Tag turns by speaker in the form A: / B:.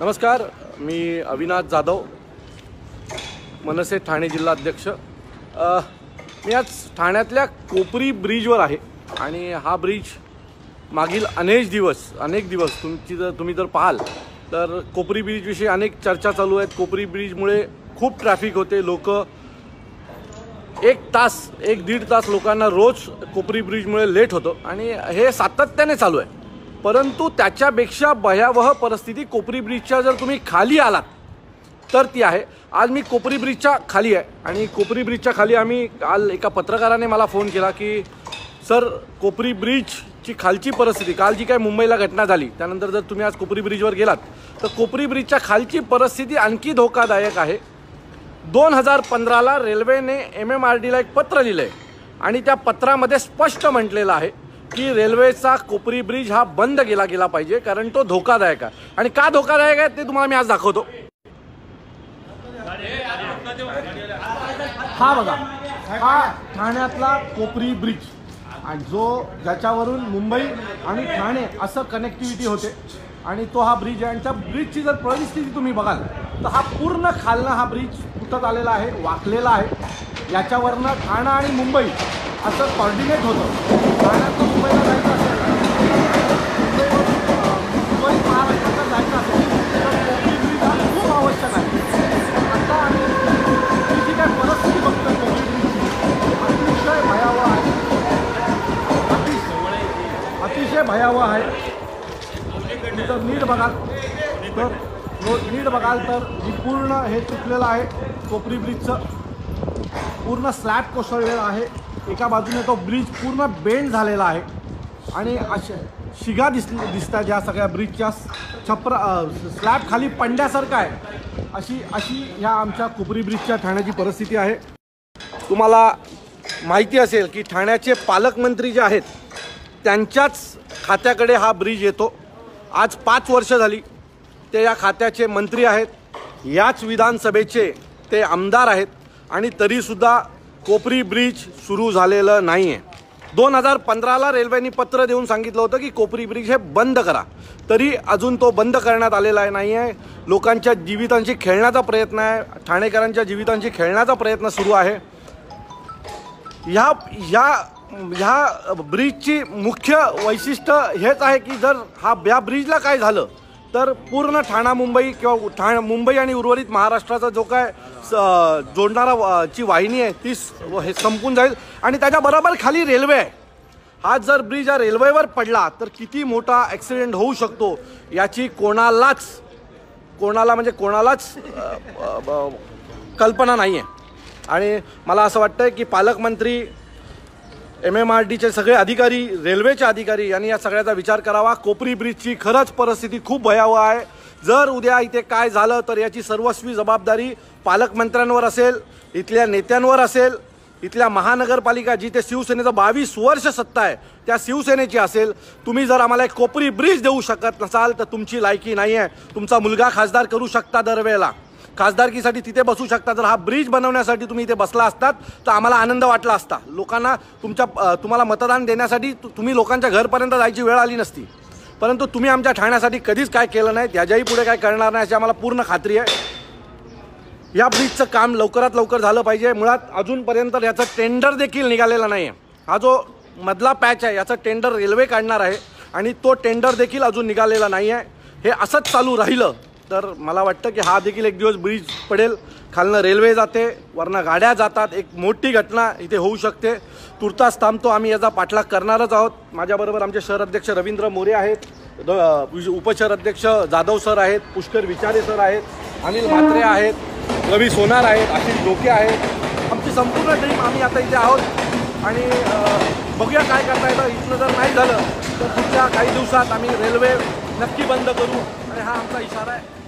A: नमस्कार मी अविनाश जाधव मनसे ठाणे जिल्हा अध्यक्ष. मी आज ठाण्यातल्या कोपरी ब्रिजवर आहे आणि हा ब्रिज मागील अनेक दिवस अनेक दिवस तुमची जर तुम्ही जर पाहाल तर कोपरी ब्रिजविषयी अनेक चर्चा चालू आहेत. कोपरी ब्रिजमुळे खूप ट्रॅफिक होते. लोक एक तास एक दीड तास लोकांना रोज कोपरी ब्रिजमुळे लेट होतो. आणि हे सातत्याने चालू आहे. परंतु त्याच्यापेक्षा भयावह परिस्थिती कोपरी ब्रिजच्या जर तुम्ही खाली आलात तर ती आहे. आज मी कोपरी ब्रिजच्या खाली आहे. आणि कोपरी ब्रिजच्या खाली आम्ही काल एका पत्रकाराने मला फोन केला की सर कोपरी ब्रिजची खालची परिस्थिती काल जी काय मुंबईला घटना झाली त्यानंतर जर तुम्ही आज कोपरी ब्रिजवर गेलात तर कोपरी ब्रिजच्या खालची परिस्थिती आणखी धोकादायक आहे. दोन हजार पंधराला रेल्वेने एम एम आर डीला एक पत्र लिहिलं आहे आणि त्या पत्रामध्ये स्पष्ट म्हटलेलं आहे की रेल्वेचा कोपरी ब्रिज हा बंद केला गेला पाहिजे कारण तो धोकादायक आहे. आणि का धोकादायक आहे ते तुम्हाला मी आज दाखवतो. हा बघा हा ठाण्यातला कोपरी ब्रिज. आणि जो ज्याच्यावरून मुंबई आणि ठाणे असं कनेक्टिव्हिटी होते. आणि तो हा ब्रिज आहे. आणि त्या ब्रिजची जर परिस्थिती तुम्ही बघाल तर हा पूर्ण खालनं हा ब्रिज फुटत आलेला आहे वाकलेला आहे. याच्यावरनं ठाणा आणि मुंबई असं कॉर्डिनेट होतं. ठाण्यातनं मुंबईला जायचं असेल मुंबई महाराष्ट्रात जायचं असेल तर कोपरी ब्रिज खूप आवश्यक आहे. आता आम्ही जी काय परिस्थिती बघतो कोपरी ब्रिजची अतिशय भयावह आहे. अतिशय अतिशय भयावह आहे. तुम्ही जर नीट बघाल तर रो- नीट बघाल तर ही पूर्ण हे तुटलेलं आहे कोपरी ब्रिजचं. पूर्ण स्लॅब कोसळलेलं आहे. एका बाजूने तो ब्रिज पूर्ण बेंड झालेला आहे. आणि अशा शिगा दिस दिसतात ज्या सगळ्या ब्रिजच्या छप्र स्लॅब खाली पडण्यासारखं आहे. अशी अशी ह्या आमच्या कोपरी ब्रिजच्या ठाण्याची परिस्थिती आहे. तुम्हाला माहिती असेल की ठाण्याचे पालकमंत्री जे आहेत त्यांच्याच खात्याकडे हा ब्रिज येतो. आज पाच वर्ष झाली ते या खात्याचे मंत्री आहेत. याच विधानसभेचे ते आमदार आहेत. आणि तरीसुद्धा कोपरी ब्रिज सुरू झालेलं नाही आहे दोन हजार पंधराला रेल्वेने पत्र देऊन सांगितलं होतं की कोपरी ब्रिज हे बंद करा. तरी अजून तो बंद करण्यात आलेला आहे नाही आहे लोकांच्या जीवितांशी खेळण्याचा प्रयत्न आहे. ठाणेकरांच्या जीवितांशी खेळण्याचा प्रयत्न सुरू आहे. ह्या ह्या ह्या ब्रिजची मुख्य वैशिष्ट्य हेच आहे की जर हा या ब्रिजला काय झालं तर पूर्ण ठाणा मुंबई किंवा ठाणा मुंबई आणि उर्वरित महाराष्ट्राचा जो काय स- जोडणारा जी ची वाहिनी आहे ती हे संपून जाईल. आणि त्याच्या बरोबर खाली रेल्वे आहे. हा जर ब्रिज या रेल्वेवर पडला तर किती मोठा ॲक्सिडेंट होऊ शकतो याची कोणालाच कोणाला म्हणजे कोणालाच कल्पना नाही आहे आणि मला असं वाटतं की पालकमंत्री एम एम आर डीचे सगळे अधिकारी रेल्वेचे अधिकारी यांनी या सगळ्याचा विचार करावा. कोपरी ब्रिजची खरंच परिस्थिती खूप भयावह आहे. जर उद्या इथे काय झालं तर याची सर्वस्वी जबाबदारी पालकमंत्र्यांवर असेल इथल्या नेत्यांवर असेल इथल्या महानगरपालिका जिथे शिवसेनेचं बावीस वर्ष सत्ता आहे त्या शिवसेनेची असेल. तुम्ही जर आम्हाला एक कोपरी ब्रिज देऊ शकत नसाल तर तुमची लायकी नाही आहे तुमचा मुलगा खासदार करू शकता दरवेळेला. खासदारकीसाठी तिथे बसू शकता. जर हा ब्रिज बनवण्यासाठी तुम्ही इथे बसला असतात तर आम्हाला आनंद वाटला असता. लोकांना तुमच्या तुम्हाला मतदान देण्यासाठी तुम्ही लोकांच्या घरपर्यंत जायची वेळ आली नसती. परंतु तुम्ही आमच्या ठाण्यासाठी कधीच काय केलं नाही त्याच्याही पुढे काय करणार नाही अशी आम्हाला पूर्ण खात्री आहे. या ब्रिजचं काम लवकरात लवकर झालं पाहिजे. मुळात अजूनपर्यंत याचं टेंडर देखील निघालेला नाही आहे हा जो मधला पॅच आहे याचं टेंडर रेल्वे काढणार आहे आणि तो टेंडर देखील अजून निघालेला नाही आहे हे असंच चालू राहिलं. तर मला वाटतं की हा देखील एक दिवस ब्रिज पडेल. खालनं रेल्वे जाते वरनं गाड्या जातात. एक मोठी घटना इथे होऊ शकते. तुर्तास थांबतो आम्ही याचा पाठलाग करणारच आहोत. माझ्याबरोबर आमचे शहर अध्यक्ष रवींद्र मोरे आहेत. द- उपशहर अध्यक्ष जाधव सर आहेत. पुष्कर विचारे सर आहेत. अनिल म्हात्रे आहेत. रवी सोनार आहेत. आशिष डोके आहेत. आमची संपूर्ण टीम आम्ही आता इथे आहोत. आणि बघूया काय करता येतं. इथलं जर नाही झालं तर पुढच्या काही दिवसात आम्ही रेल्वे नक्की बंद करू. आणि हा आमचा इशारा आहे.